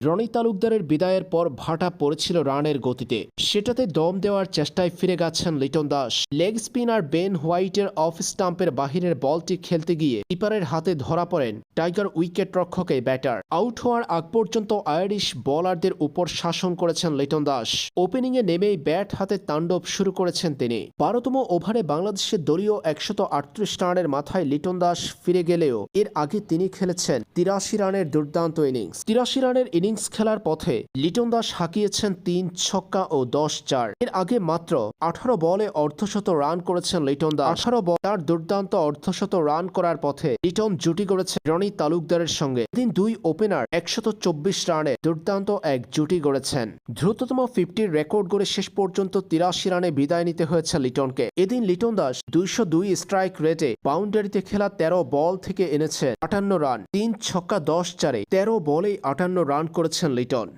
রনি তালুকদারের বিদায়ের পর ভাটা পড়েছিল রানের গতিতে। সেটাতে দম দেওয়ার চেষ্টায় ফিরে গেছেন Liton Das. Leg spinner Ben হোয়াইটের অফ স্টাম্পের বাহিরের বলটি খেলতে গিয়ে কিপারের হাতে ধরা পড়েন টাইগার উইকেট রক্ষকে ব্যাটার। আউট হওয়ার আগ পর্যন্ত আয়ারিশ বোলারদের উপর শাসন করেছেন লিটন দাস। ওপেনিংয়ে নেমেই ব্যাট হাতে তাণ্ডব শুরু করেছেন তিনি। বারোতম ওভারে বাংলাদেশের দলীয় একশত আটত্রিশ রানের মাথায় লিটন দাস ফিরে গেলেও এর আগে তিনি খেলেছেন তিরাশি রানের দুর্দান্ত ইনিংস। তিরাশি রানের ইনিংস খেলার পথে লিটন দাস হাঁকিয়েছেন তিন ছক্কা ও দশ চার। এর আগে মাত্র আঠারো বলে অর্ধশত রান করেছেন লিটন দাস। আঠারো বল তার দুর্দান্ত অর্ধশত রান করার পথে লিটন জুটি গড়েছে রনি তালুকদারের সঙ্গে। এদিন দুই ওপেনার একশত চব্বিশ রানে দুর্দান্ত এক জুটি গড়েছেন। দ্রুততম ফিফটির রেকর্ড গড়ে শেষ পর্যন্ত তিরাশি রানে বিদায় নিতে হয়েছে লিটনকে। এদিন লিটন দাস দুইশো দুই স্ট্রাইক রেটে বাউন্ডারিতে খেলা তেরো বল থেকে এনেছে আটান্ন রান। তিন ছক্কা দশ চারে তেরো বলেই আটান্ন রান করেছেন লিটন।